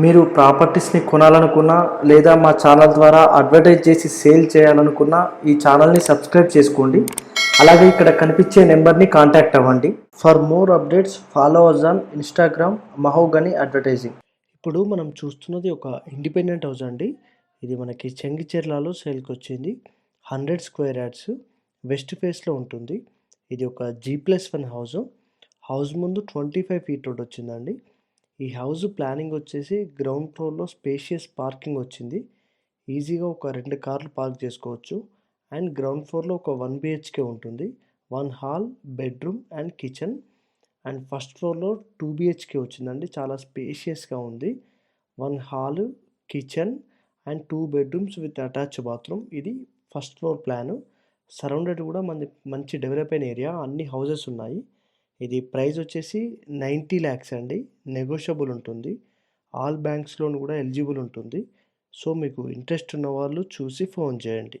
మీరు ప్రాపర్టీస్ని కొనాలనుకున్నా లేదా మా ఛానల్ ద్వారా అడ్వర్టైజ్ చేసి సేల్ చేయాలనుకున్నా ఈ ఛానల్ని సబ్స్క్రైబ్ చేసుకోండి. అలాగే ఇక్కడ కనిపించే నెంబర్ని కాంటాక్ట్ అవ్వండి. For more updates follow us on Instagram mahogany advertising. ఇప్పుడు మనం చూస్తున్నది ఒక ఇండిపెండెంట్ హౌస్ అండి. ఇది మనకి చెంగిచెర్లలో సేల్కి వచ్చింది. హండ్రెడ్ స్క్వేర్ యాడ్స్ వెస్ట్ ఫేస్లో ఉంటుంది. ఇది ఒక G plus one house. House ముందు ట్వంటీ ఫైవ్ ఫీట్ రోడ్ వచ్చిందండి. ఈ హౌస్ ప్లానింగ్ వచ్చేసి గ్రౌండ్ ఫ్లోర్లో స్పేషియస్ పార్కింగ్ వచ్చింది. ఈజీగా ఒక రెండు కార్లు పార్క్ చేసుకోవచ్చు. అండ్ గ్రౌండ్ ఫ్లోర్లో ఒక వన్ బిహెచ్కే ఉంటుంది. One hall bedroom and kitchen. And first ఫ్లోర్లో టూ బిహెచ్కే వచ్చిందండి. చాలా స్పేషియస్గా ఉంది. One hall kitchen and two bedrooms with attach bathroom. ఇది ఫస్ట్ ఫ్లోర్ ప్లాన్. సరౌండెడ్ కూడా మంది మంచి డెవలప్ అయిన ఏరియా. అన్ని హౌసెస్ ఉన్నాయి. ఇది ప్రైస్ వచ్చేసి నైంటీ ల్యాక్స్ అండి. నెగోషియబుల్ ఉంటుంది. ఆల్ బ్యాంక్స్ లోన్ కూడా ఎలిజిబుల్ ఉంటుంది. సో మీకు ఇంట్రెస్ట్ ఉన్న వాళ్ళు చూసి ఫోన్ చేయండి.